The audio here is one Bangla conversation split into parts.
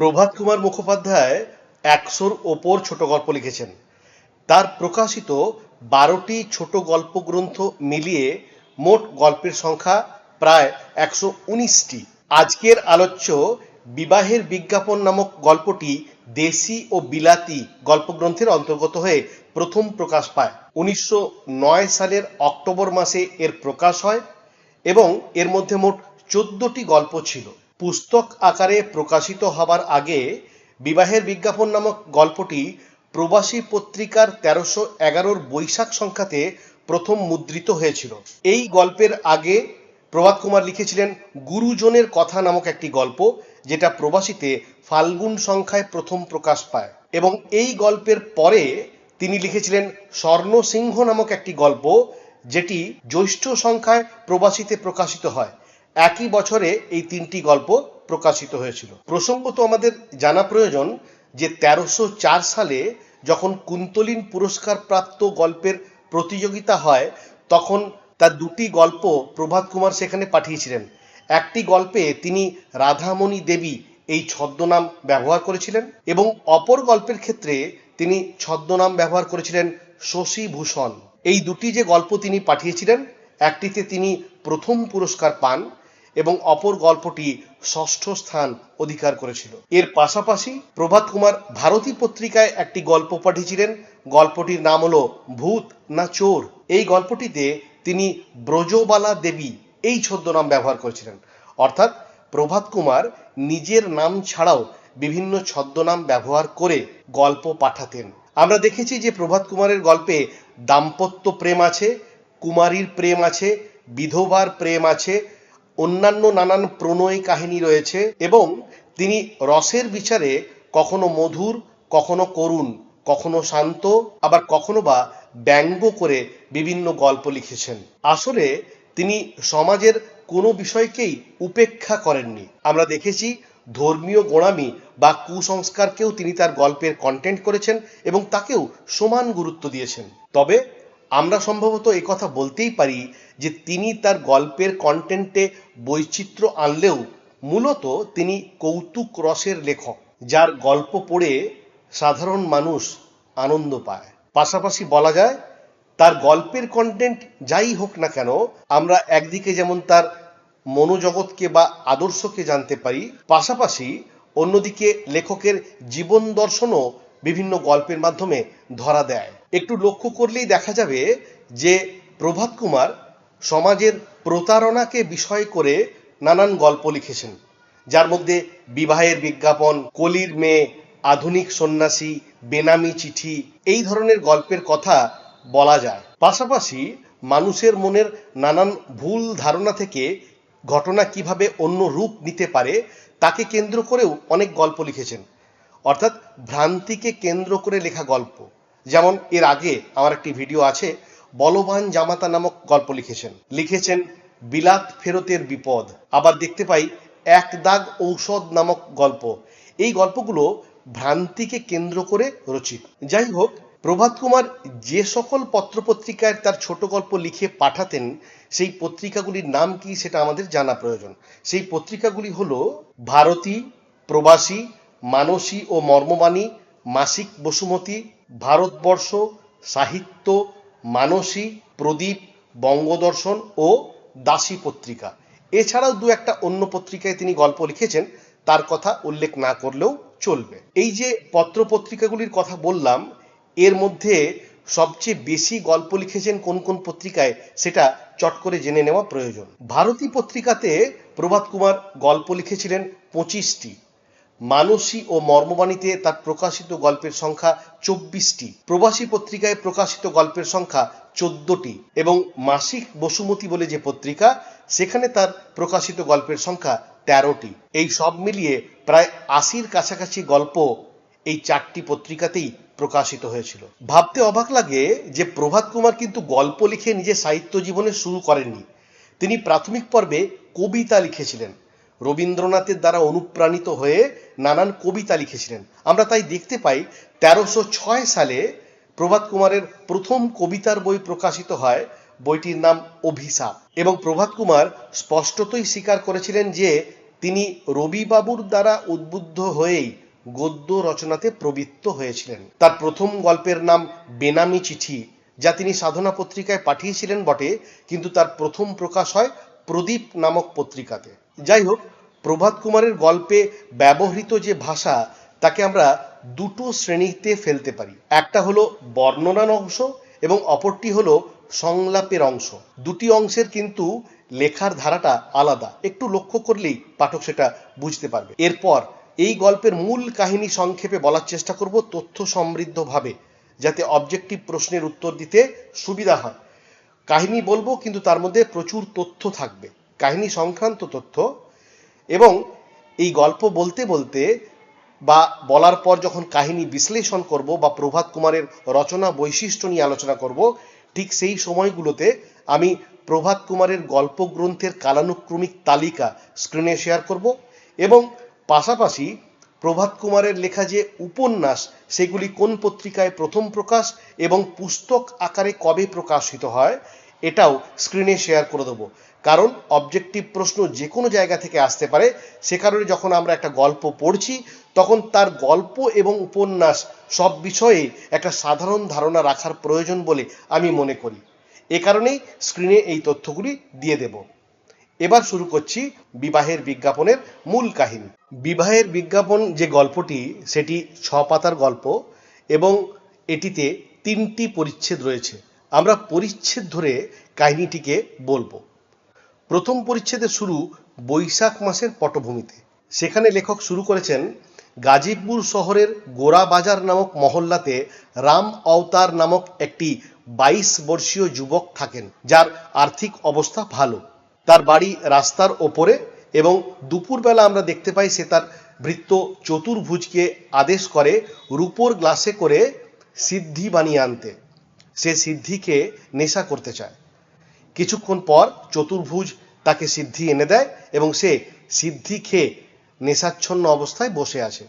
প্রভাত কুমার মুখোপাধ্যায় একশোর ওপর ছোট গল্প লিখেছেন। তার প্রকাশিত বারোটি ছোট গল্প গ্রন্থ মিলিয়ে মোট গল্পের সংখ্যা প্রায় একশো উনিশটি। আজকের আলোচ্য বিবাহের বিজ্ঞাপন নামক গল্পটি দেশি ও বিলাতি গল্পগ্রন্থের অন্তর্গত হয়ে প্রথম প্রকাশ পায়। উনিশশো নয় সালের অক্টোবর মাসে এর প্রকাশ হয় এবং এর মধ্যে মোট চোদ্দটি গল্প ছিল। পুস্তক আকারে প্রকাশিত হবার আগে বিবাহের বিজ্ঞাপন নামক গল্পটি প্রবাসী পত্রিকার তেরোশো এগারোর বৈশাখ সংখ্যাতে প্রথম মুদ্রিত হয়েছিল। এই গল্পের আগে প্রভাত কুমার লিখেছিলেন গুরুজনের কথা নামক একটি গল্প, যেটা প্রবাসীতে ফাল্গুন সংখ্যায় প্রথম প্রকাশ পায়। এবং এই গল্পের পরে তিনি লিখেছিলেন স্বর্ণসিংহ নামক একটি গল্প, যেটি জ্যৈষ্ঠ সংখ্যায় প্রবাসীতে প্রকাশিত হয়। একই বছরে এই তিনটি গল্প প্রকাশিত হয়েছিল। প্রসঙ্গত আমাদের জানা প্রয়োজন যে তেরোশো চার সালে যখন কুন্তলিন পুরস্কার প্রাপ্ত গল্পের প্রতিযোগিতা হয়, তখন তার দুটি গল্প প্রভাত কুমার সেখানে পাঠিয়েছিলেন। একটি গল্পে তিনি রাধামণি দেবী এই ছদ্মনাম ব্যবহার করেছিলেন এবং অপর গল্পের ক্ষেত্রে তিনি ছদ্মনাম ব্যবহার করেছিলেন শশী ভূষণ এই দুটি যে গল্প তিনি পাঠিয়েছিলেন একটিতে তিনি প্রথম পুরস্কার পান এবং অপর গল্পটি ষষ্ঠ স্থান অধিকার করেছিল। এর পাশাপাশি প্রভাত কুমার ভারতী পত্রিকায় একটি গল্প পাঠিয়েছিলেন। গল্পটির নাম হলো ভূত না চোর এই গল্পটিতে তিনি ব্রজবালা দেবী এই ছদ্মনাম ব্যবহার করেছিলেন। অর্থাৎ প্রভাত কুমার নিজের নাম ছাড়াও বিভিন্ন ছদ্মনাম ব্যবহার করে গল্প পাঠাতেন। আমরা দেখেছি যে প্রভাত কুমারের গল্পে দাম্পত্য প্রেম আছে কুমারীর প্রেম আছে, বিধবার প্রেম আছে, অন্যান্য নানান প্রণয় কাহিনী রয়েছে এবং তিনি রসের বিচারে কখনো মধুর, কখনো করুণ, কখনো শান্ত, আবার কখনো বা ব্যঙ্গ করে বিভিন্ন গল্প লিখেছেন। আসলে তিনি সমাজের কোনো বিষয়কেই উপেক্ষা করেননি। আমরা দেখেছি ধর্মীয় গোড়ামি বা কুসংস্কারকেও তিনি তার গল্পের কন্টেন্ট করেছেন এবং তাকেও সমান গুরুত্ব দিয়েছেন। তবে আমরা সম্ভবত এই কথা বলতেই পারি যে তিনি তার গল্পের কন্টেন্টে বৈচিত্র্য আনলেও মূলত তিনি কৌতুক রসের লেখক, যার গল্প পড়ে সাধারণ মানুষ আনন্দ পায়। পাশাপাশি বলা যায়, তার গল্পের কন্টেন্ট যাই হোক না কেন, আমরা একদিকে যেমন তার মনোজগৎকে বা আদর্শকে জানতে পারি, পাশাপাশি অন্যদিকে লেখকের জীবন দর্শনও বিভিন্ন গল্পের মাধ্যমে ধরা দেয়। একটু লক্ষ্য করলেই দেখা যাবে যে প্রভাত কুমার সমাজের প্রতারণাকে বিষয় করে নানান গল্প লিখেছেন। যার মধ্যে বিবাহের বিজ্ঞাপন, কলির মেয়ে, আধুনিক সন্ন্যাসী, বেনামি চিঠি এই ধরনের গল্পের কথা বলা যায়। পাশাপাশি মানুষের মনের নানান ভুল ধারণা থেকে ঘটনা কীভাবে অন্য রূপ নিতে পারে তাকে কেন্দ্র করেও অনেক গল্প লিখেছেন। অর্থাৎ ভ্রান্তিকে কেন্দ্র করে লেখা গল্প। যেমন এর আগে আমার একটি ভিডিও আছে, বলবান জামাতা নামক গল্প লিখেছেন। লিখেছেন, বিলাত ফেরতের বিপদ। আবার দেখতে পাই, এক দাগ ঔষধ নামক গল্প। এই গল্পগুলো ভ্রান্তিকে কেন্দ্র করে রচিত। যাই হোক, প্রভাত কুমার যে সকল পত্রপত্রিকায় তার ছোট গল্প লিখে পাঠাতেন, সেই পত্রিকাগুলির নাম কি সেটা আমাদের জানা প্রয়োজন। সেই পত্রিকাগুলি হলো, ভারতী, প্রবাসী, মানসী ও মর্মবাণী মাসিক বসুমতী ভারতবর্ষ, সাহিত্য, মানসী, প্রদীপ, বঙ্গদর্শন ও দাসী পত্রিকা। এছাড়াও দু একটা অন্য পত্রিকায় তিনি গল্প লিখেছেন, তার কথা উল্লেখ না করলেও চলবে। এই যে পত্র পত্রিকাগুলির কথা বললাম, এর মধ্যে সবচেয়ে বেশি গল্প লিখেছেন কোন কোন পত্রিকায়, সেটা চট করে জেনে নেওয়া প্রয়োজন। ভারতী পত্রিকাতে প্রভাত কুমার গল্প লিখেছিলেন পঁচিশটি। মানসী ও মর্মবাণীতে তার প্রকাশিত গল্পের সংখ্যা চব্বিশটি। প্রবাসী পত্রিকায় প্রকাশিত গল্পের সংখ্যা চোদ্দটি এবং মাসিক বসুমতী বলে যে পত্রিকা, সেখানে তার প্রকাশিত গল্পের সংখ্যা তেরোটি। এই সব মিলিয়ে প্রায় আশির কাছাকাছি গল্প এই চারটি পত্রিকাতেই প্রকাশিত হয়েছিল। ভাবতে অবাক লাগে যে প্রভাত কুমার কিন্তু গল্প লিখে নিজের সাহিত্য জীবনে শুরু করেননি। তিনি প্রাথমিক পর্বে কবিতা লিখেছিলেন। রবীন্দ্রনাথের দ্বারা অনুপ্রাণিত হয়ে নানান কবিতা লিখেছিলেন। আমরা তাই দেখতে পাই, তেরোশো ছয় সালে প্রভাত কুমারের প্রথম কবিতার বই প্রকাশিত হয়, বইটির নাম অভিশাপ। এবং প্রভাত কুমার স্পষ্টতই স্বীকার করেছিলেন যে, তিনি রবিবাবুর দ্বারা উদ্বুদ্ধ হয়েই গদ্য রচনাতে প্রবৃত্ত হয়েছিলেন। তার প্রথম গল্পের নাম বেনামি চিঠি, যা তিনি সাধনা পত্রিকায় পাঠিয়েছিলেন বটে, কিন্তু তার প্রথম প্রকাশ হয় প্রদীপ নামক পত্রিকাতে। যাই হোক প্রভাত কুমারের গল্পে ব্যবহৃত যে ভাষা, তাকে আমরা দুটো শ্রেণীতে ফেলতে পারি। একটা হলো বর্ণনার অংশ এবং অপরটি হলো সংলাপের অংশ। দুটি অংশের কিন্তু লেখার ধারাটা আলাদা। একটু লক্ষ্য করলেই পাঠক সেটা বুঝতে পারবে। এরপর এই গল্পের মূল কাহিনী সংক্ষেপে বলার চেষ্টা করব তথ্য সমৃদ্ধভাবে, যাতে অবজেক্টিভ প্রশ্নের উত্তর দিতে সুবিধা হয়। কাহিনী বলব, কিন্তু তার মধ্যে প্রচুর তথ্য থাকবে। কাহিনী সংক্রান্ত তথ্য এবং এই গল্প বলতে বলতে বা বলার পর যখন কাহিনী বিশ্লেষণ করব বা প্রভাত কুমারের রচনা বৈশিষ্ট্য নিয়ে আলোচনা করব, ঠিক সেই সময়গুলোতে আমি প্রভাত কুমারের গল্প গ্রন্থের কালানুক্রমিক তালিকা স্ক্রিনে শেয়ার করব এবং পাশাপাশি প্রভাত কুমারের লেখা যে উপন্যাস, সেগুলি কোন পত্রিকায় প্রথম প্রকাশ এবং পুস্তক আকারে কবে প্রকাশিত হয় এটাও স্ক্রিনে শেয়ার করে দেবো। কারণ অবজেক্টিভ প্রশ্ন যে কোনো জায়গা থেকে আসতে পারে, সে কারণে যখন আমরা একটা গল্প পড়ছি, তখন তার গল্প এবং উপন্যাস সব বিষয়ে একটা সাধারণ ধারণা রাখার প্রয়োজন বলে আমি মনে করি। এ কারণেই স্ক্রিনে এই তথ্যগুলি দিয়ে দেব। এবার শুরু করছি বিবাহের বিজ্ঞাপনের মূল কাহিনী। বিবাহের বিজ্ঞাপন যে গল্পটি, সেটি ছ পাতার গল্প এবং এটিতে তিনটি পরিচ্ছেদ রয়েছে। আমরা পরিচ্ছেদ ধরে কাহিনীটিকে বলব। প্রথম পরিচ্ছেদের শুরু বৈশাখ মাসের পটভূমিতে। সেখানে লেখক শুরু করেছেন গাজীপুর শহরের গোরা বাজার নামক মহল্লাতে রাম অবতার নামক একটি বাইশ বর্ষীয় যুবক থাকেন, যার আর্থিক অবস্থা ভালো। তার বাড়ি রাস্তার ওপরে এবং দুপুরবেলা আমরা দেখতে পাই সে তার ভৃত্য চতুর্ভুজকে আদেশ করে রূপোর গ্লাসে করে সিদ্ধি বানিয়ে আনতে। সে সিদ্ধিকে নেশা করতে চায়। কিছুক্ষণ পর চতুর্ভুজ তাকে সিদ্ধি এনে দেয় এবং সে সিদ্ধি খেয়ে নেশাচ্ছন্ন অবস্থায় বসে আছে।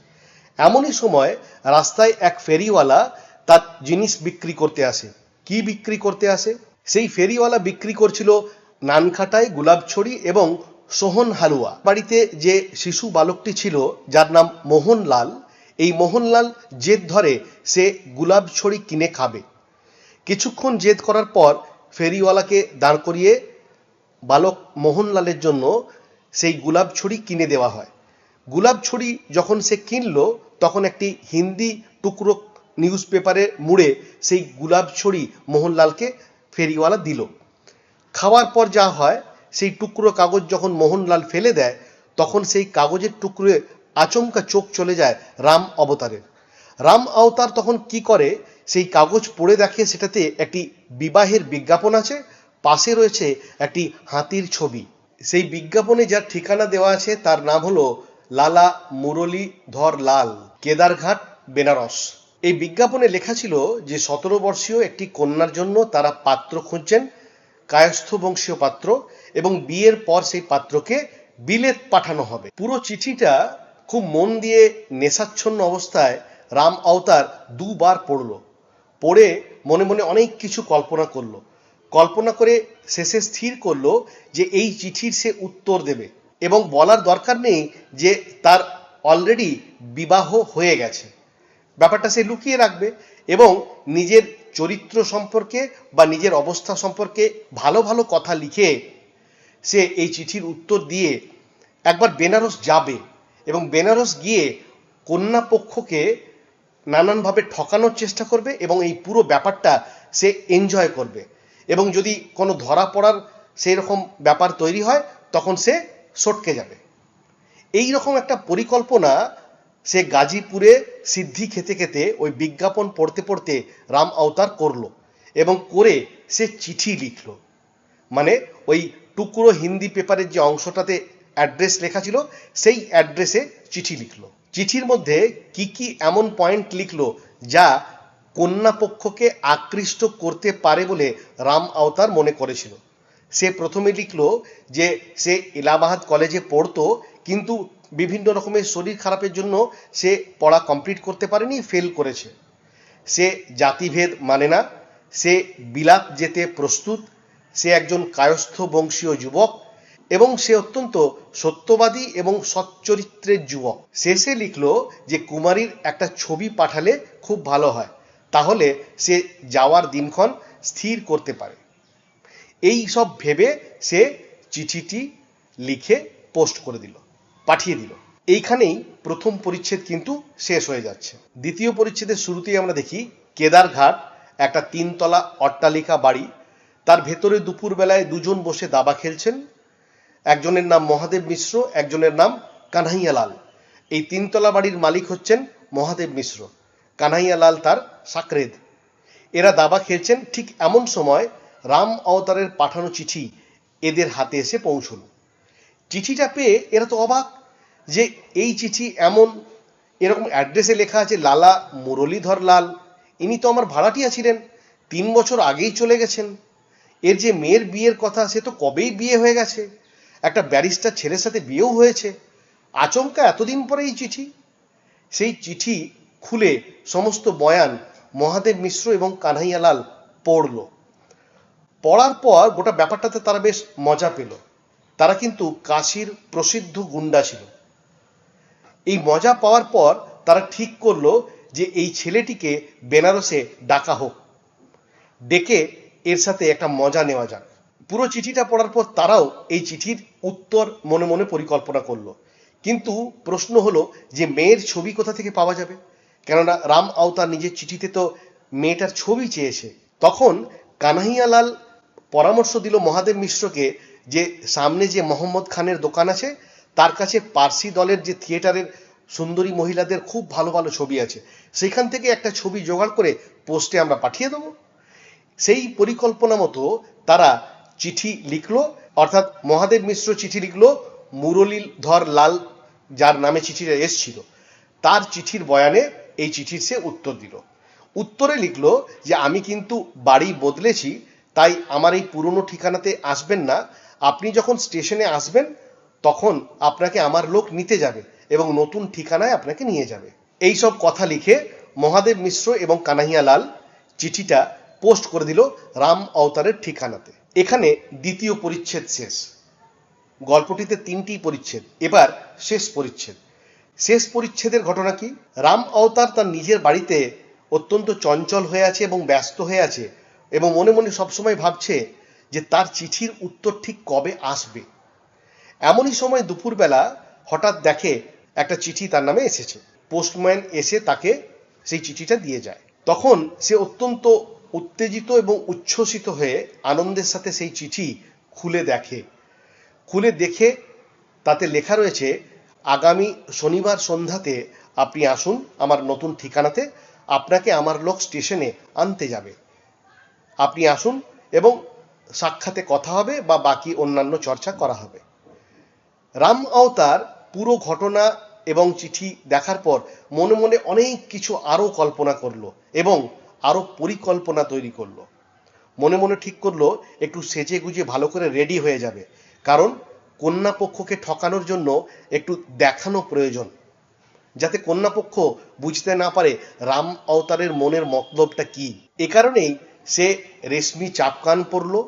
এমনই সময় রাস্তায় এক ফেরিওয়ালা তার জিনিস বিক্রি করতে আসে। কি বিক্রি করতে আসে? সেই ফেরিওয়ালা বিক্রি করছিল নানখাটাই গোলাপছড়ি এবং সোহন হালুয়া। বাড়িতে যে শিশু বালকটি ছিল, যার নাম মোহনলাল, এই মোহনলাল জেদ ধরে সে গোলাপছড়ি কিনে খাবে। কিছুক্ষণ জেদ করার পর ফেরিওয়ালাকে দাঁড় করিয়ে বালক মোহনলালের জন্য সেই গোলাপ ছড়ি কিনে দেওয়া হয়। গোলাপ ছড়ি যখন সে কিনলো, তখন একটি হিন্দি টুকরো নিউজ পেপারে মুড়ে সেই গোলাপ ছড়ি মোহনলালকে ফেরিওয়ালা দিল। খাওয়ার পর যা হয়, সেই টুকরো কাগজ যখন মোহনলাল ফেলে দেয়, তখন সেই কাগজের টুকরোয় আচমকা চোখ চলে যায় রাম অবতারের। রাম অবতার তখন কি করে সেই কাগজ পড়ে দেখে সেটাতে একটি বিবাহের বিজ্ঞাপন আছে, পাশে রয়েছে একটি হাতির ছবি। সেই বিজ্ঞাপনে যার ঠিকানা দেওয়া আছে তার নাম হলো লালা মুরলী ধর লাল, কেদারঘাট, বেনারস। এই বিজ্ঞাপনে লেখা ছিল যে সতেরো বর্ষীয় একটি কন্যার জন্য তারা পাত্র খুঁজছেন, কায়স্থ বংশীয় পাত্র, এবং বিয়ের পর সেই পাত্রকে বিলেত পাঠানো হবে। পুরো চিঠিটা খুব মন দিয়ে নেশাচ্ছন্ন অবস্থায় রাম অবতার দুবার পড়ল। পড়ে মনে মনে অনেক কিছু কল্পনা করল। কল্পনা করে শেষে স্থির করল যে এই চিঠির সে উত্তর দেবে এবং বলার দরকার নেই যে তার অলরেডি বিবাহ হয়ে গেছে। ব্যাপারটা সে লুকিয়ে রাখবে এবং নিজের চরিত্র সম্পর্কে বা নিজের অবস্থা সম্পর্কে ভালো ভালো কথা লিখে সে এই চিঠির উত্তর দিয়ে একবার বেনারস যাবে এবং বেনারস গিয়ে কন্যা পক্ষকে নানানভাবে ঠকানোর চেষ্টা করবে এবং এই পুরো ব্যাপারটা সে এনজয় করবে। এবং যদি কোনো ধরা পড়ার সেই রকম ব্যাপার তৈরি হয়, তখন সে সটকে যাবে। এই রকম একটা পরিকল্পনা সে গাজীপুরে সিদ্ধি খেতে খেতে ওই বিজ্ঞাপন পড়তে পড়তে রাম অবতার করল এবং করে সে চিঠি লিখলো। মানে ওই টুকরো হিন্দি পেপারের যে অংশটাতে অ্যাড্রেস লেখা ছিল, সেই অ্যাড্রেসে চিঠি লিখলো। চিঠির মধ্যে কি কি এমন পয়েন্ট লিখলো যা কন্যা পক্ষকে আকৃষ্ট করতে পারে বলে রাম আওতার মনে করেছিল? সে প্রথমে লিখলো যে সে এলাহাবাদ কলেজে পড়তো, কিন্তু বিভিন্ন রকমের শরীর খারাপের জন্য সে পড়া কমপ্লিট করতে পারেনি ফেল করেছে। সে জাতিভেদ মানে না, সে বিলাপ যেতে প্রস্তুত, সে একজন কায়স্থ বংশীয় যুবক এবং সে অত্যন্ত সত্যবাদী এবং সচ্চরিত্রের যুবক। শেষে লিখলো যে কুমারীর একটা ছবি পাঠালে খুব ভালো হয়, তাহলে সে যাওয়ার দিনক্ষণ স্থির করতে পারে। এই সব ভেবে সে চিঠিটি লিখে পোস্ট করে দিল, পাঠিয়ে দিল। এইখানেই প্রথম পরিচ্ছেদ কিন্তু শেষ হয়ে যাচ্ছে। দ্বিতীয় পরিচ্ছেদের শুরুতেই আমরা দেখি কেদারঘাট একটা তিনতলা অট্টালিকা বাড়ি, তার ভেতরে দুপুরবেলায় দুজন বসে দাবা খেলছেন। একজনের নাম মহাদেব মিশ্র, একজনের নাম কানহাইয়ালাল এই তিনতলা বাড়ির মালিক হচ্ছেন মহাদেব মিশ্র। কানহাইয়ালাল তার সাকরেদ। এরা দাবা খেলছেন ঠিক এমন সময় রাম অবতারের পাঠানো চিঠি এদের হাতে এসে পৌঁছল। চিঠিটা পেয়ে এরা তো অবাক যে এই চিঠি এমন, এরকম অ্যাড্রেসে লেখা আছে, লালা মুরলীধর লাল। ইনি তো আমার ভাড়াটিয়া ছিলেন, তিন বছর আগেই চলে গেছেন। এর যে মেয়ের বিয়ের কথা, সে তো কবেই বিয়ে হয়ে গেছে? একটা ব্যারিস্টার ছেলের সাথে বিয়েও হয়েছে। আচমকা এতদিন পরে এই চিঠি। সেই চিঠি খুলে সমস্ত বয়ান মহাদেব মিশ্র এবং কানহাইয়ালাল পড়ল। পড়ার পর গোটা ব্যাপারটাতে তারা বেশ মজা পেল। তারা কিন্তু কাশির প্রসিদ্ধ গুন্ডা ছিল। এই মজা পাওয়ার পর তারা ঠিক করল যে এই ছেলেটিকে বেনারসে ডাকা হোক। ডেকে এর সাথে একটা মজা নেওয়া যাক। পুরো চিঠিটা পড়ার পর তারাও এই চিঠির উত্তর মনে মনে পরিকল্পনা করল। কিন্তু প্রশ্ন হলো যে মেয়ের ছবি কোথা থেকে পাওয়া যাবে? কেননা রাম আওতার নিজের চিঠিতে তো মেয়েটার ছবি চেয়েছে। তখন কানহাইয়ালাল পরামর্শ দিল মহাদেব মিশ্রকে যে সামনে যে মোহাম্মদ খানের দোকান আছে, তার কাছে পার্সি দলের যে থিয়েটারের সুন্দরী মহিলাদের খুব ভালো ভালো ছবি আছে, সেখান থেকে একটা ছবি জোগাড় করে পোস্টে আমরা পাঠিয়ে দেবো। সেই পরিকল্পনা মতো তারা চিঠি লিখলো, অর্থাৎ মহাদেব মিশ্র চিঠি লিখলো মুরলীধর লাল, যার নামে চিঠিটা এসছিল। তার চিঠির বয়ানে এই চিঠির সে উত্তর দিল। উত্তরে লিখলো যে, আমি কিন্তু বাড়ি বদলেছি, তাই আমার এই পুরনো ঠিকানাতে আসবেন না। আপনি যখন স্টেশনে আসবেন, তখন আপনাকে আমার লোক নিতে যাবে এবং নতুন ঠিকানায় আপনাকে নিয়ে যাবে। এই সব কথা লিখে মহাদেব মিশ্র এবং কানাহিয়া লাল চিঠিটা পোস্ট করে দিল রাম অবতারের ঠিকানাতে। এখানে দ্বিতীয় পরিচ্ছেদ শেষ। গল্পটিতে তিনটি পরিচ্ছেদ। এবার শেষ পরিচ্ছেদ। শেষ পরিচ্ছেদের ঘটনা কি? রাম অবতার তার নিজের বাড়িতে অত্যন্ত চঞ্চল হয়ে আছে এবং ব্যস্ত হয়ে আছে এবং মনে মনে সবসময় ভাবছে যে তার চিঠির উত্তর ঠিক কবে আসবে। এমনই সময় দুপুরবেলা হঠাৎ দেখে একটা চিঠি তার নামে এসেছে। পোস্টম্যান এসে তাকে সেই চিঠিটা দিয়ে যায়। তখন সে অত্যন্ত উত্তেজিত এবং উচ্ছ্বসিত হয়ে আনন্দের সাথে সেই চিঠি খুলে দেখে। খুলে দেখে তাতে লেখা রয়েছে, আগামী শনিবার সন্ধ্যাতে আপনি আসুন আমার নতুন ঠিকানাতে, আপনাকে আমার লোক স্টেশনে আনতে যাবে। আপনি আসুন এবং সাক্ষাতে কথা হবে বা বাকি অন্যান্য চর্চা করা হবে। রাম আওতার পুরো ঘটনা এবং চিঠি দেখার পর মনে মনে অনেক কিছু আরও কল্পনা করল এবং আরও পরিকল্পনা তৈরি করল। মনে মনে ঠিক করল, একটু সেজে গুজে ভালো করে রেডি হয়ে যাবে। কারণ কন্যা পক্ষকে ঠকানোর জন্য একটু দেখানো প্রয়োজন। যাতে কন্যাপক্ষ বুঝতে না পারে রাম অবতারের মনের মতলবটা কি। এ কারণেই সে রেশমি চাপকান পরল,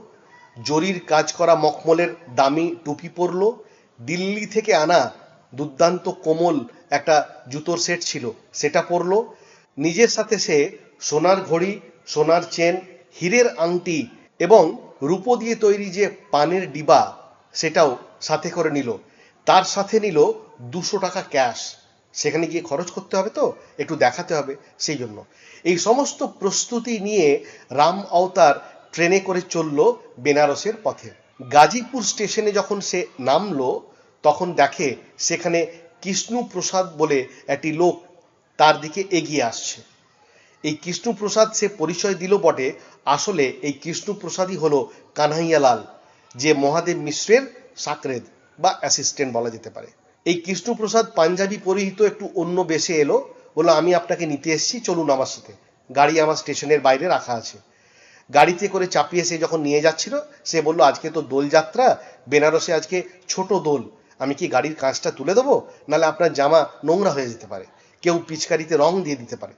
জরির কাজ করা মখমলের দামি টুপি পরল, দিল্লি থেকে আনা দুর্দান্ত কোমল একটা জুতোর সেট ছিল, সেটা পরলো। নিজের সাথে সে সোনার ঘড়ি, সোনার চেন, হীরের আংটি এবং রূপো দিয়ে তৈরি যে পানের ডিবা, সেটাও সাথে করে নিল। তার সাথে নিল দুশো টাকা ক্যাশ। সেখানে গিয়ে খরচ করতে হবে তো? একটু দেখাতে হবে সেই জন্য। এই সমস্ত প্রস্তুতি নিয়ে রাম অবতার ট্রেনে করে চলল বেনারসের পথে। গাজীপুর স্টেশনে যখন সে নামলো, তখন দেখে সেখানে কৃষ্ণু প্রসাদ বলে একটি লোক তার দিকে এগিয়ে আসছে। এই কৃষ্ণপ্রসাদ সে পরিচয় দিল বটে। আসলে এই কৃষ্ণপ্রসাদই হলো কানহাইয়ালাল, যে মহাদেব মিশ্রের সাকরেদ বা অ্যাসিস্ট্যান্ট বলা যেতে পারে। এই কৃষ্ণপ্রসাদ পাঞ্জাবি পরিহিত একটু অন্য বেশে এলো, বলল, আমি আপনাকে নিতে এসেছি, চলুন আমার সাথে। গাড়ি আমার স্টেশনের বাইরে রাখা আছে। গাড়িতে করে চাপিয়ে সে যখন নিয়ে যাচ্ছিল, সে বলল, আজকে তো দোলযাত্রা বেনারসে আজকে ছোট দোল। আমি কি গাড়ির কাঁচটা তুলে দেবো? নাহলে আপনার জামা নোংরা হয়ে যেতে পারে। কেউ পিচকারিতে রং দিয়ে দিতে পারে।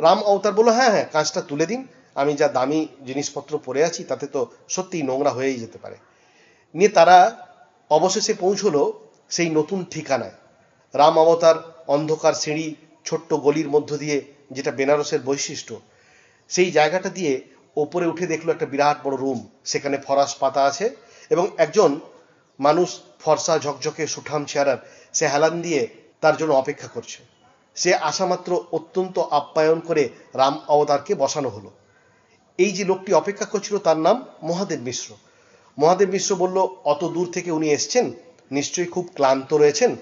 রাম অবতার বলল হ্যাঁ হ্যাঁ কাঁচটা তুলে দিন। আমি যা দামি জিনিসপত্র পরে আছি, তাতে তো সত্যিই নোংরা হয়েই যেতে পারে। নিয়ে তারা অবশেষে পৌঁছলো সেই নতুন ঠিকানায়। রাম অবতার, অন্ধকার সিঁড়ি, ছোট্ট গলির মধ্য দিয়ে, যেটা বেনারসের বৈশিষ্ট্য, সেই জায়গাটা দিয়ে ওপরে উঠে দেখল একটা বিরাট বড় রুম। সেখানে ফরাস পাতা আছে এবং একজন মানুষ ফর্সা ঝকঝকে সুঠাম চেহারার সে হেলান দিয়ে তার জন্য অপেক্ষা করছে। সে আসামাত্র অত্যন্ত আপ্যায়ন করে রাম অবতারকে বসানো হলো। এই যে লোকটি অপেক্ষা করছিল তার নাম মহাদেব মিশ্র। মহাদেব মিশ্র বলল, অত দূর থেকে উনি এসছেন? নিশ্চয়ই খুব ক্লান্ত রয়েছেন।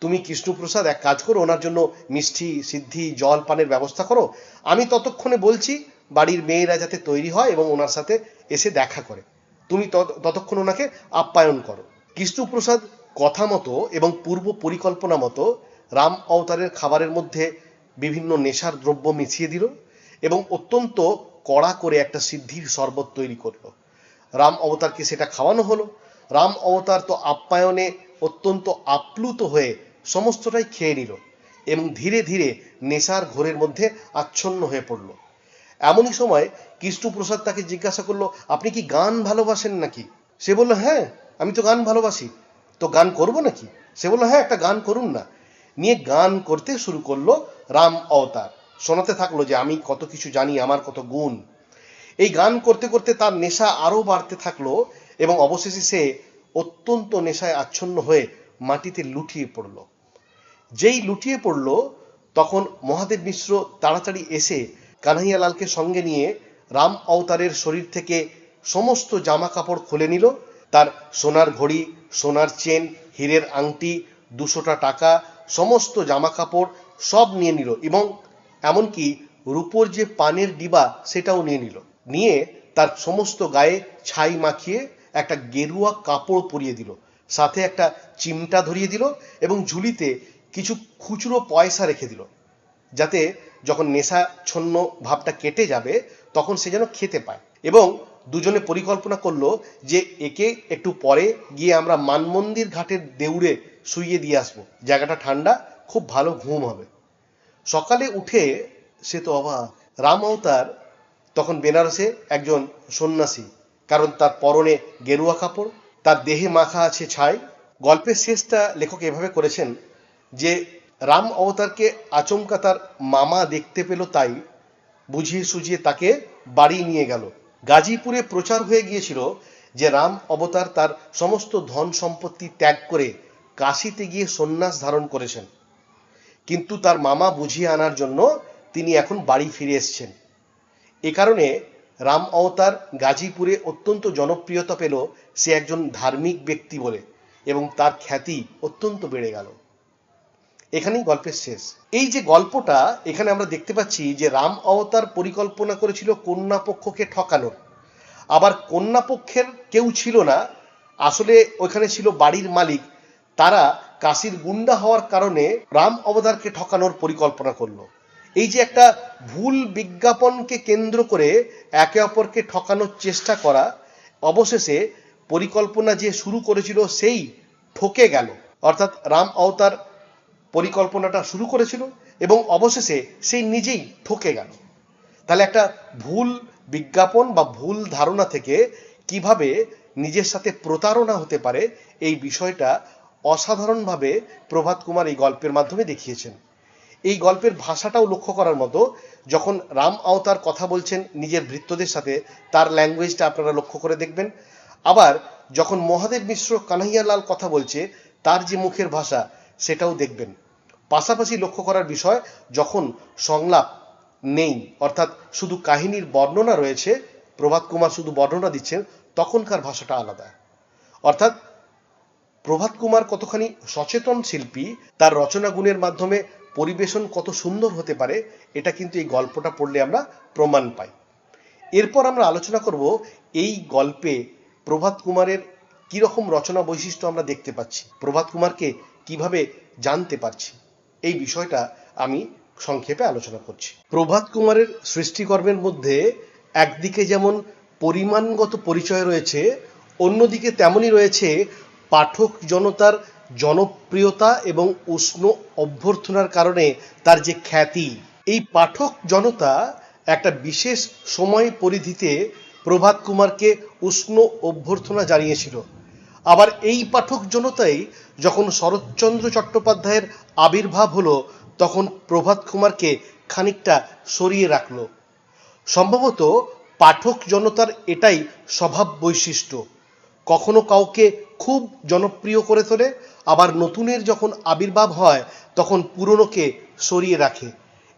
তুমি কৃষ্ণপ্রসাদ, এক কাজ করো, ওনার জন্য মিষ্টি, সিদ্ধি, জল, পানের ব্যবস্থা করো। আমি ততক্ষণে বলছি, বাড়ির মেয়েরা যাতে তৈরি হয় এবং ওনার সাথে এসে দেখা করে। তুমি তত- ততক্ষণ ওনাকে আপ্যায়ন করো। কৃষ্ণপ্রসাদ কথা মতো এবং পূর্ব পরিকল্পনা মতো রাম অবতারের খাবারের মধ্যে বিভিন্ন নেশার দ্রব্য মিশিয়ে দিল এবং অত্যন্ত কড়া করে একটা সিদ্ধির শরবত তৈরি করল। রাম অবতারকে সেটা খাওয়ানো হলো। রাম অবতার তো আপ্যায়নে অত্যন্ত আপ্লুত হয়ে সমস্তটাই খেয়ে নিল এবং ধীরে ধীরে নেশার ঘোরের মধ্যে আচ্ছন্ন হয়ে পড়ল। এমনই সময় কৃষ্ণপ্রসাদ তাকে জিজ্ঞাসা করল, আপনি কি গান ভালোবাসেন নাকি? সে বলল হ্যাঁ আমি তো গান ভালোবাসি। তো গান করব নাকি? সে বলল হ্যাঁ একটা গান করুন না। নিয়ে গান করতে শুরু করল রাম অবতার। শোনাতে থাকল যে, আমি কত কিছু জানি, আমার কত গুণ। এই গান করতে করতে তার নেশা আরও বাড়তে থাকল এবং অবশেষে সে অত্যন্ত নেশায় আচ্ছন্ন হয়ে মাটিতে লুটিয়ে পড়ল। যেই লুটিয়ে পড়ল, তখন মহাদেব মিশ্র তাড়াতাড়ি এসে কানাইয়ালালকে সঙ্গে নিয়ে রাম অবতারের শরীর থেকে সমস্ত জামা কাপড় খুলে নিল। তার সোনার ঘড়ি, সোনার চেন, হীরের আংটি, দুশোটা টাকা সমস্ত জামা কাপড় সব নিয়ে নিল এবং এমনকি রূপোর যে পানের ডিবা সেটাও নিয়ে নিল। নিয়ে তার সমস্ত গায়ে ছাই মাখিয়ে একটা গেরুয়া কাপড় পরিয়ে দিল। সাথে একটা চিমটা ধরিয়ে দিল এবং ঝুলিতে কিছু খুচরো পয়সা রেখে দিল। যাতে যখন নেশাচ্ছন্ন ভাবটা কেটে যাবে, তখন সে যেন খেতে পায়। এবং দুজনে পরিকল্পনা করল যে একে একটু পরে গিয়ে আমরা মানমন্দির ঘাটের দেউড়ে শুইয়ে দিয়ে আসব। জায়গাটা ঠান্ডা, খুব ভালো ঘুম হবে। সকালে উঠে সে তো অবাক, রাম অবতার, তখন বেনারসে একজন সন্ন্যাসী, কারণ তার পরনে গেরুয়া কাপড়, তার দেহে মাখা আছে ছাই। গল্পের শেষটা লেখক এভাবে করেছেন যে, রাম অবতারকে আচমকা তার মামা দেখতে পেল তাই বুঝিয়ে সুঝিয়ে তাকে বাড়ি নিয়ে গেল। গাজীপুরে প্রচার হয়ে গিয়েছিল যে রাম অবতার তার সমস্ত ধন সম্পত্তি ত্যাগ করে কাশিতে গিয়ে সন্ন্যাস ধারণ করেছেন। কিন্তু তার মামা বুঝিয়ে আনার জন্য তিনি এখন বাড়ি ফিরে এসেছেন। এ কারণে রাম অবতার গাজীপুরে অত্যন্ত জনপ্রিয়তা পেল সে একজন ধার্মিক ব্যক্তি বলে এবং তার খ্যাতি অত্যন্ত বেড়ে গেল। এখানেই গল্পের শেষ। এই যে গল্পটা, এখানে আমরা দেখতে পাচ্ছি যে রাম অবতার পরিকল্পনা করেছিল কন্যা পক্ষকে ঠকানোর আবার কন্যা পক্ষের কেউ ছিল না, আসলে ওখানে ছিল বাড়ির মালিক। তারা কাশির গুন্ডা হওয়ার কারণে রাম অবতারকে ঠকানোর পরিকল্পনা করল। এই যে একটা ভুল বিজ্ঞাপনকে কেন্দ্র করে একে অপরকে ঠকানোর চেষ্টা করা, অবশেষে পরিকল্পনা যে শুরু করেছিল সেই ঠকে গেল। অর্থাৎ রাম অবতার পরিকল্পনাটা শুরু করেছিল এবং অবশেষে সেই নিজেই ঠকে গেল। তাহলে একটা ভুল বিজ্ঞাপন বা ভুল ধারণা থেকে কীভাবে নিজের সাথে প্রতারণা হতে পারে, এই বিষয়টা অসাধারণভাবে প্রভাত কুমার এই গল্পের মাধ্যমে দেখিয়েছেন। এই গল্পের ভাষাটাও লক্ষ্য করার মতো, যখন রাম আওতার কথা বলছেন নিজের ভৃত্যদের সাথে, তার ল্যাঙ্গুয়েজটা আপনারা লক্ষ্য করে দেখবেন। আবার যখন মহাদেব মিশ্র কানাইয়ালাল কথা বলছে, তার যে মুখের ভাষা সেটাও দেখবেন। পাশাপাশি লক্ষ্য করার বিষয়, যখন সংলাপ নেই, অর্থাৎ শুধু কাহিনীর বর্ণনা রয়েছে, প্রভাত কুমার শুধু বর্ণনা দিচ্ছেন, তখনকার ভাষাটা আলাদা। অর্থাৎ প্রভাত কুমার কতখানি সচেতন শিল্পী, তার রচনা গুণের মাধ্যমে পরিবেশন কত সুন্দর হতে পারে, এটা কিন্তু এই গল্পটা পড়লে আমরা প্রমাণ পাই। এরপর আমরা আলোচনা করব এই গল্পে প্রভাত কুমারের কীরকম রচনা বৈশিষ্ট্য আমরা দেখতে পাচ্ছি। প্রভাত কুমারকে কীভাবে জানতে পারছি? এই বিষয়টা আমি সংক্ষেপে আলোচনা করছি। প্রভাত কুমারের সৃষ্টিকর্মের মধ্যে একদিকে যেমন পরিমাণগত পরিচয় রয়েছে, অন্যদিকে তেমনই রয়েছে পাঠক জনতার জনপ্রিয়তা এবং উষ্ণ অভ্যর্থনার কারণে তার যে খ্যাতি। এই পাঠক জনতা একটা বিশেষ সময় পরিধিতে প্রভাত কুমারকে উষ্ণ অভ্যর্থনা জানিয়েছিল। আবার এই পাঠক জনতাই যখন শরৎচন্দ্র চট্টোপাধ্যায়ের আবির্ভাব হলো, তখন প্রভাত কুমারকে খানিকটা সরিয়ে রাখল। সম্ভবত পাঠক জনতার এটাই স্বভাব বৈশিষ্ট্য। কখনো কাউকে খুব জনপ্রিয় করে তোলে, আবার নতুনের যখন আবির্ভাব হয়, তখন পুরনোকে সরিয়ে রাখে।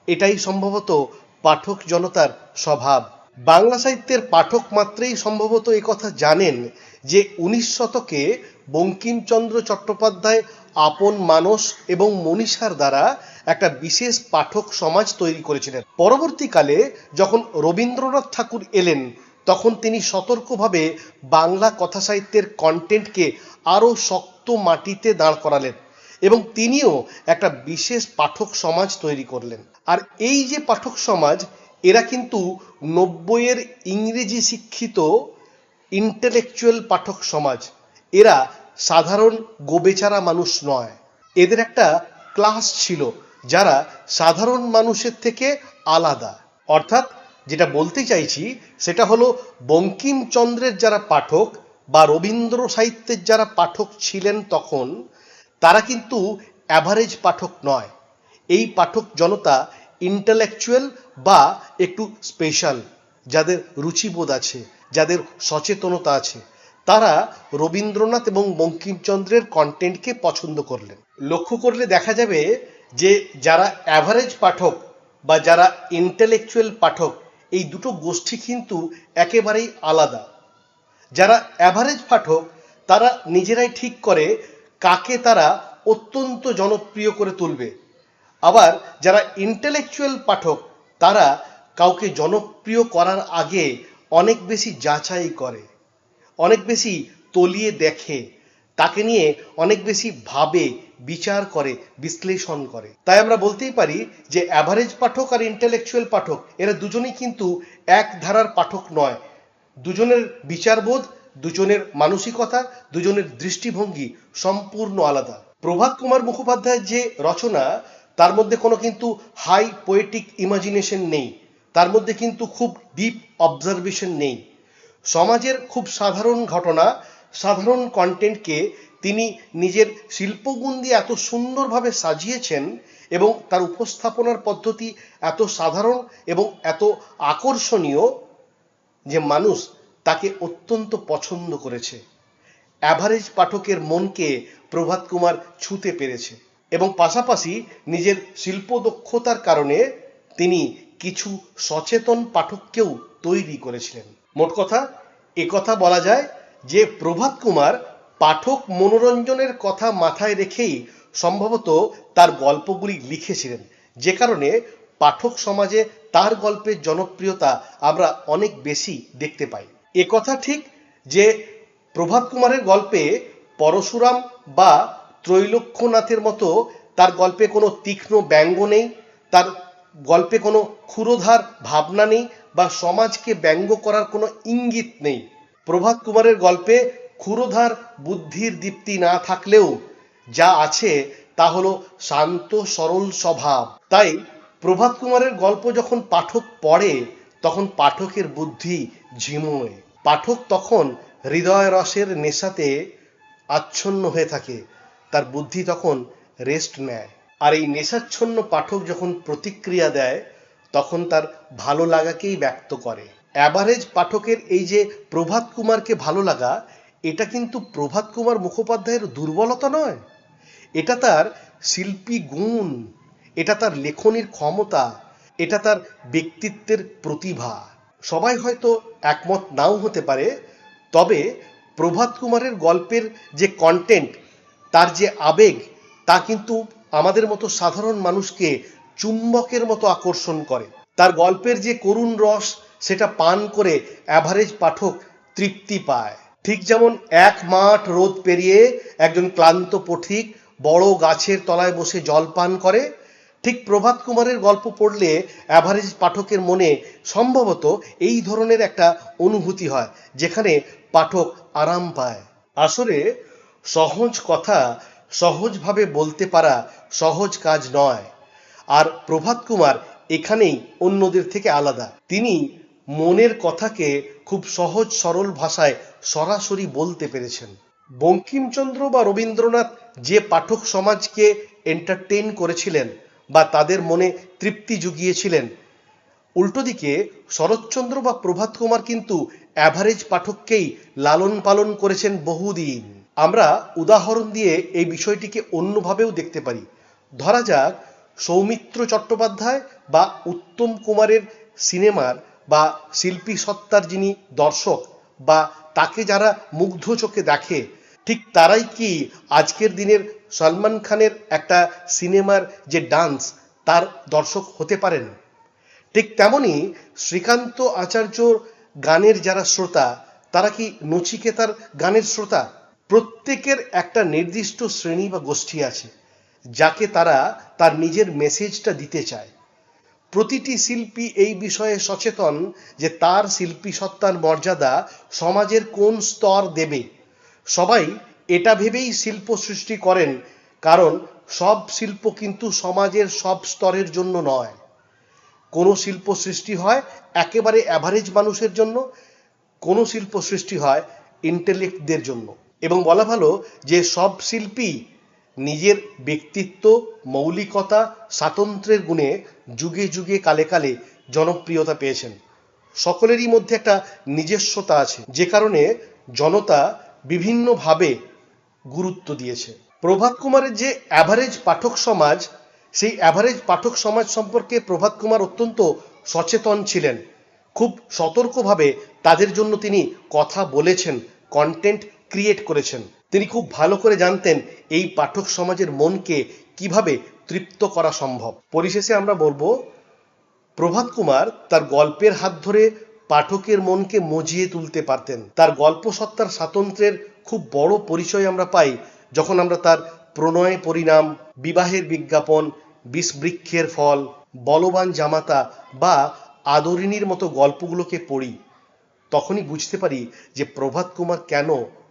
এটাই সম্ভবত পাঠক জনতার স্বভাব। বাংলা সাহিত্যের পাঠক মাত্রেই সম্ভবত কথা জানেন যে উনিশ শতকে বঙ্কিমচন্দ্র চট্টোপাধ্যায় আপন মানস এবং মনীষার দ্বারা একটা বিশেষ পাঠক সমাজ তৈরি করেছিলেন। পরবর্তীকালে যখন রবীন্দ্রনাথ ঠাকুর এলেন, তখন তিনি সতর্কভাবে বাংলা কথা সাহিত্যের কন্টেন্টকে আরও শক্ত মাটিতে দাঁড় করালেন এবং তিনিও একটা বিশেষ পাঠক সমাজ তৈরি করলেন। আর এই যে পাঠক সমাজ এরা কিন্তু নব্বইয়ের ইংরেজি শিক্ষিত ইন্টেলেকচুয়াল পাঠক সমাজ। এরা সাধারণ গোবেচারা মানুষ নয়। এদের একটা ক্লাস ছিল, যারা সাধারণ মানুষের থেকে আলাদা। অর্থাৎ যেটা বলতে চাইছি, সেটা হলো বঙ্কিমচন্দ্রের যারা পাঠক বা রবীন্দ্র সাহিত্যের যারা পাঠক ছিলেন তখন, তারা কিন্তু অ্যাভারেজ পাঠক নয়। এই পাঠক জনতা ইন্টালেকচুয়াল বা একটু স্পেশাল যাদের রুচিবোধ আছে, যাদের সচেতনতা আছে, তারা রবীন্দ্রনাথ এবং বঙ্কিমচন্দ্রের কন্টেন্টকে পছন্দ করলেন। লক্ষ্য করলে দেখা যাবে যে যারা অ্যাভারেজ পাঠক বা যারা ইন্টেলেকচুয়াল পাঠক, এই দুটো গোষ্ঠী কিন্তু একেবারেই আলাদা। যারা অ্যাভারেজ পাঠক, তারা নিজেরাই ঠিক করে কাকে তারা অত্যন্ত জনপ্রিয় করে তুলবে। আবার যারা ইন্টেলেকচুয়াল পাঠক, তারা কাউকে জনপ্রিয় করার আগে অনেক বেশি যাচাই করে, অনেক বেশি তলিয়ে দেখে, তাকে নিয়ে অনেক বেশি ভাবে বিচার করে, বিশ্লেষণ করে। তাই আমরা বলতেই পারি যে অ্যাভারেজ পাঠক আর ইন্টেলেকচুয়াল পাঠক, এরা দুজনেই কিন্তু এক ধারার পাঠক নয়। দুজনের বিচারবোধ, দুজনের মানসিকতা, দুজনের দৃষ্টিভঙ্গি সম্পূর্ণ আলাদা। প্রভাত কুমার মুখোপাধ্যায়ের যে রচনা তার মধ্যে কোনো কিন্তু হাই পোয়েটিক ইমাজিনেশন নেই। তার মধ্যে কিন্তু খুব ডিপ অবজারভেশন নেই। সমাজের খুব সাধারণ ঘটনা, সাধারণ কন্টেন্টকে তিনি নিজের শিল্পগুণ দিয়ে এত সুন্দরভাবে সাজিয়েছেন এবং তার উপস্থাপনার পদ্ধতি এত সাধারণ এবং এত আকর্ষণীয় যে মানুষ তাকে অত্যন্ত পছন্দ করেছে। অ্যাভারেজ পাঠকের মনকে প্রভাত কুমার ছুঁতে পেরেছে। এবং পাশাপাশি নিজের শিল্প দক্ষতার কারণে তিনি কিছু সচেতন পাঠককেও তৈরি করেছিলেন। মোট কথা কথা বলা যায় যে প্রভাত কুমার পাঠক মনোরঞ্জনের কথা মাথায় রেখেই সম্ভবত তার গল্পগুলি লিখেছিলেন। যে কারণে পাঠক সমাজে তার গল্পের জনপ্রিয়তা আমরা অনেক বেশি দেখতে পাই। কথা ঠিক যে প্রভাত কুমারের গল্পে পরশুরাম বা ত্রৈলোক্যনাথের মতো তার গল্পে কোনো তীক্ষ্ণ ব্যঙ্গ নেই, তার গল্পে কোনো ক্ষুরোধার ভাবনা নেই বা সমাজকে ব্যঙ্গ করার কোনো ইঙ্গিত নেই। প্রভাত কুমারের গল্পে ক্ষুরোধার বুদ্ধির দীপ্তি না থাকলেও যা আছে তা হলো শান্ত, সরল স্বভাব। তাই প্রভাত কুমারের গল্প যখন পাঠক পড়ে, তখন পাঠকের বুদ্ধি ঝিমোয়। পাঠক তখন হৃদয় রসের নেশাতে আচ্ছন্ন হয়ে থাকে। তার বুদ্ধি তখন রেস্ট নেয়। আর এই নেশাচ্ছন্ন পাঠক যখন প্রতিক্রিয়া দেয়, তখন তার ভালো লাগাকেই ব্যক্ত করে। অ্যাভারেজ পাঠকের এই যে প্রভাত কুমারকে ভালো লাগা, এটা কিন্তু প্রভাত কুমার মুখোপাধ্যায়ের দুর্বলতা নয়। এটা তার শিল্পী গুণ, এটা তার লেখনির ক্ষমতা, এটা তার ব্যক্তিত্বের প্রতিভা। সবাই হয়তো একমত নাও হতে পারে, তবে প্রভাত কুমারের গল্পের যে কন্টেন্ট তার যে আবেগ, তা কিন্তু আমাদের মতো সাধারণ মানুষকে চুম্বকের মতো আকর্ষণ করে। তার গল্পের যে করুণ রস, সেটা পান করে অ্যাভারেজ পাঠক তৃপ্তি পায়। ঠিক যেমন এক মাঠ রোদ পেরিয়ে একজন ক্লান্ত পথিক বড় গাছের তলায় বসে জল পান করে, ঠিক প্রভাত কুমারের গল্প পড়লে অ্যাভারেজ পাঠকের মনে সম্ভবত এই ধরনের একটা অনুভূতি হয়, যেখানে পাঠক আরাম পায়। আসলে সহজ কথা সহজভাবে বলতে পারা সহজ কাজ নয়। আর প্রভাত কুমার এখানেই অন্যদের থেকে আলাদা। তিনি মনের কথাকে খুব সহজ সরল ভাষায় সরাসরি বলতে পেরেছেন। বঙ্কিমচন্দ্র বা রবীন্দ্রনাথ যে পাঠক সমাজকে এন্টারটেইন করেছিলেন বা তাদের মনে তৃপ্তি জুগিয়েছিলেন, উল্টো দিকে শরৎচন্দ্র বা প্রভাত কুমার কিন্তু অ্যাভারেজ পাঠককেই লালন পালন করেছেন বহুদিন। আমরা উদাহরণ দিয়ে এই বিষয়টিকে অন্যভাবেও দেখতে পারি। ধরা যাক, সৌমিত্র চট্টোপাধ্যায় বা উত্তম কুমারের সিনেমার বা শিল্পী সত্তার যিনি দর্শক বা তাকে যারা মুগ্ধ চোখে দেখে, ঠিক তারাই কি আজকের দিনের সলমান খানের একটা সিনেমার যে ডান্স তার দর্শক হতে পারেন? ঠিক তেমনি শ্রীকান্ত আচার্যর গানের যারা শ্রোতা, তারা কি নচিকেতার গানের শ্রোতা? প্রত্যেকের একটা নির্দিষ্ট শ্রেণি বা গোষ্ঠী আছে, যাকে তারা তার নিজের মেসেজটা দিতে চায়। প্রতিটি শিল্পী এই বিষয়ে সচেতন যে তার শিল্পী সত্তার মর্যাদা সমাজের কোন স্তর দেবে। সবাই এটা ভেবেই শিল্প সৃষ্টি করেন, কারণ সব শিল্প কিন্তু সমাজের সব স্তরের জন্য নয়। কোনো শিল্প সৃষ্টি হয় একেবারে অ্যাভারেজ মানুষের জন্য, কোনো শিল্প সৃষ্টি হয় ইন্টেলেক্টদের জন্য। এবং বলা ভালো যে সব শিল্পী নিজের ব্যক্তিত্ব, মৌলিকতা স্বাতন্ত্র্যের গুণে যুগে যুগে কালে কালে জনপ্রিয়তা পেয়েছেন। সকলেরই মধ্যে একটা নিজস্বতা আছে, যে কারণে জনতা বিভিন্নভাবে গুরুত্ব দিয়েছে। প্রভাত কুমারের যে অ্যাভারেজ পাঠক সমাজ, সেই অ্যাভারেজ পাঠক সমাজ সম্পর্কে প্রভাত কুমার অত্যন্ত সচেতন ছিলেন। খুব সতর্কভাবে তাদের জন্য তিনি কথা বলেছেন কন্টেন্ট ক্রিয়েট করেছেন। তিনি খুব ভালো করে জানতেন এই পাঠক সমাজের মনকে কীভাবে তৃপ্ত করা সম্ভব। পরিশেষে আমরা বলব, প্রভাত কুমার তার গল্পের হাত ধরে পাঠকের মনকে মজিয়ে তুলতে পারতেন। তার গল্প সত্তার স্বাতন্ত্র্যের খুব বড় পরিচয় আমরা পাই যখন আমরা তার প্রণয় পরিণাম, বিবাহের বিজ্ঞাপন, বিষবৃক্ষের ফল, বলবান জামাতা বা আদরিনীর মতো গল্পগুলোকে পড়ি। তখনই বুঝতে পারি যে প্রভাত কুমার কেন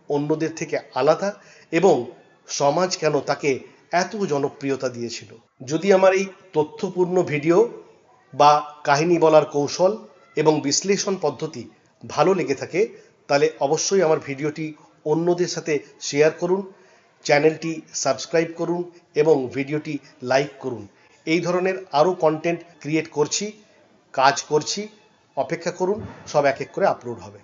অন্যদের থেকে আলাদা এবং সমাজ কেন তাকে এত জনপ্রিয়তা দিয়েছিল? যদি আমার এই তথ্যপূর্ণ ভিডিও বা কাহিনী বলার কৌশল এবং বিশ্লেষণ পদ্ধতি ভালো লেগে থাকে, তাহলে অবশ্যই আমার ভিডিওটি অন্যদের সাথে শেয়ার করুন, চ্যানেলটি সাবস্ক্রাইব করুন এবং ভিডিওটি লাইক করুন। এই ধরনের আরও কন্টেন্ট ক্রিয়েট করছি, কাজ করছি, অপেক্ষা করুন, সব এক এক করে আপলোড হবে।